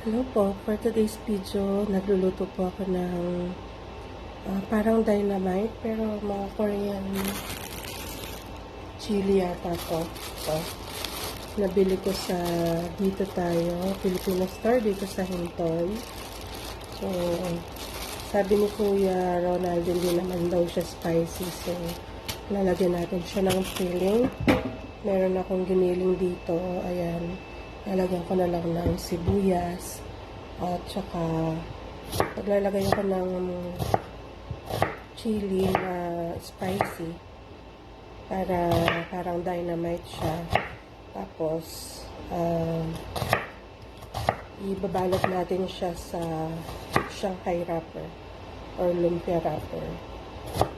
Hello po, for today's video, nagluluto po ako ng ah, parang dynamite, pero mga Korean chili yata to. So, nabili ko sa dito tayo, Filipino store dito sa Hinton. So, sabi ni Kuya Ronald, hindi naman daw siya spicy. So, lalagyan natin siya ng filling. Meron akong giniling dito. Ayan. Lalagyan ko na lang ng sibuyas. At saka, paglalagay ko ng chili na spicy. Para parang dynamite siya. Tapos, um, ibabalot natin siya sa Shanghai wrapper or lumpia wrapper.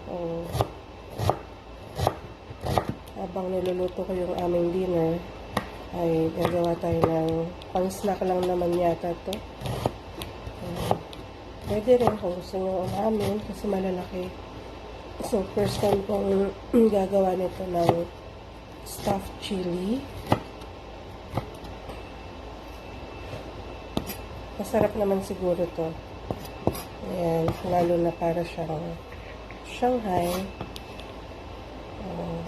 So, habang niluluto ko yung aming dinner, ay gagawa tayo ng pang-snack lang naman yata to. Um, pwede rin kung gusto nyo umamin kasi malalaki. So, first time kong gagawa nito ng stuffed chili. Masarap naman siguro to. Ayan, lalo na para siyang Shanghai. Uh,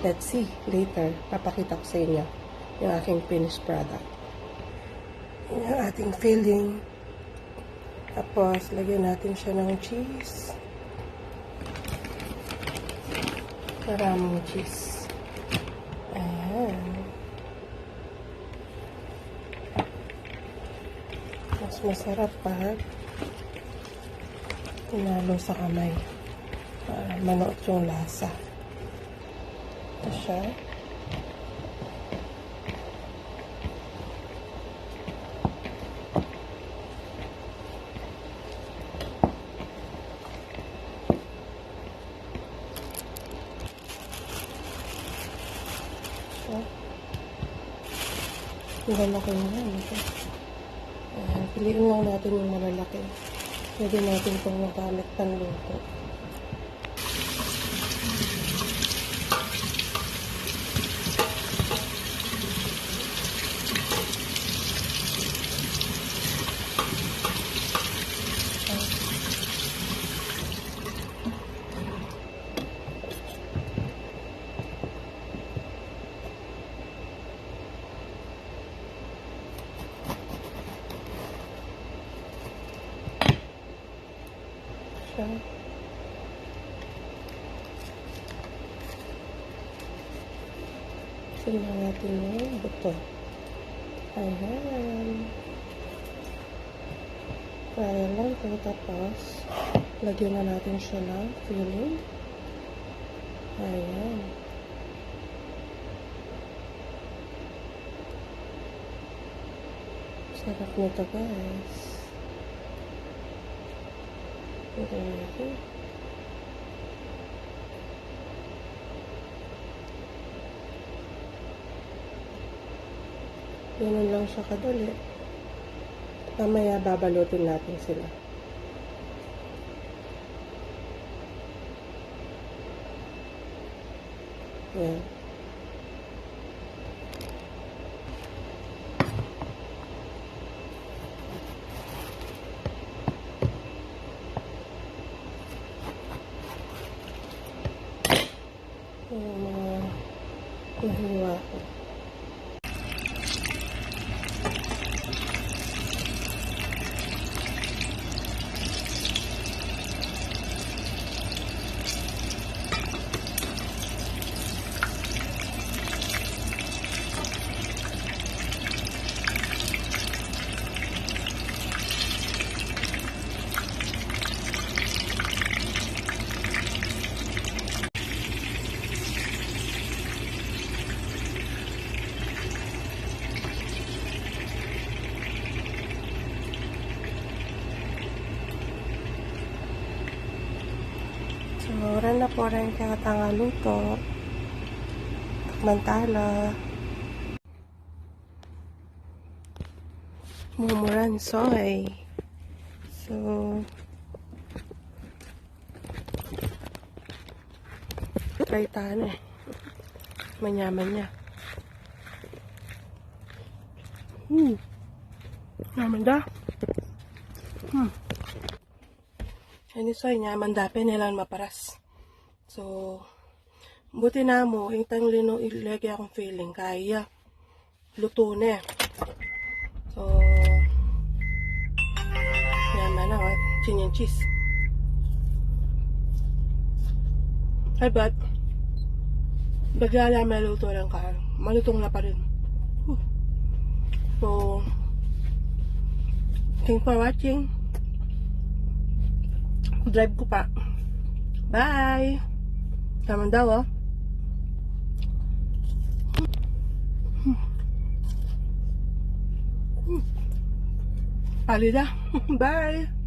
let's see, later, papakita ko sa inyo yung aking finished product. Yung ating filling. Tapos, lagyan natin siya ng cheese. Maraming cheese. Ayan. Mas masarap pag tinalo sa kamay para manuot yung lasa. Ito siya. So, ang lalaki na yan. Ito. Ayan, piliin lang natin yung malalaki. Pwede natin itong magamit panluto. Siya. Tingnan natin yung buto. Ayan. Kaya lang ito tapos lagyan na natin siya ng filling. Ayan. Sarap nito guys. Natin. Ganun lang siya kadali. Mamaya babalutin natin sila. Yan. Yung mga nahiwa ko. So, oras na po rin kaya tanga luto. Mantala. Mumuran soy. So, try tayo eh. Manyaman niya. Hmm. Naman da. Hmm. Ini soy niya mandape nilang maparas. So, buti na mo, intang lino ilagay akong feeling, kaya. Luto na. So, yaman na. Chin and cheese. Ay, but, bigla may luto lang ka, malutong na pa rin. So, thanks for watching. Drive ko pa. Bye! Tama daw, oh. Palida. Bye!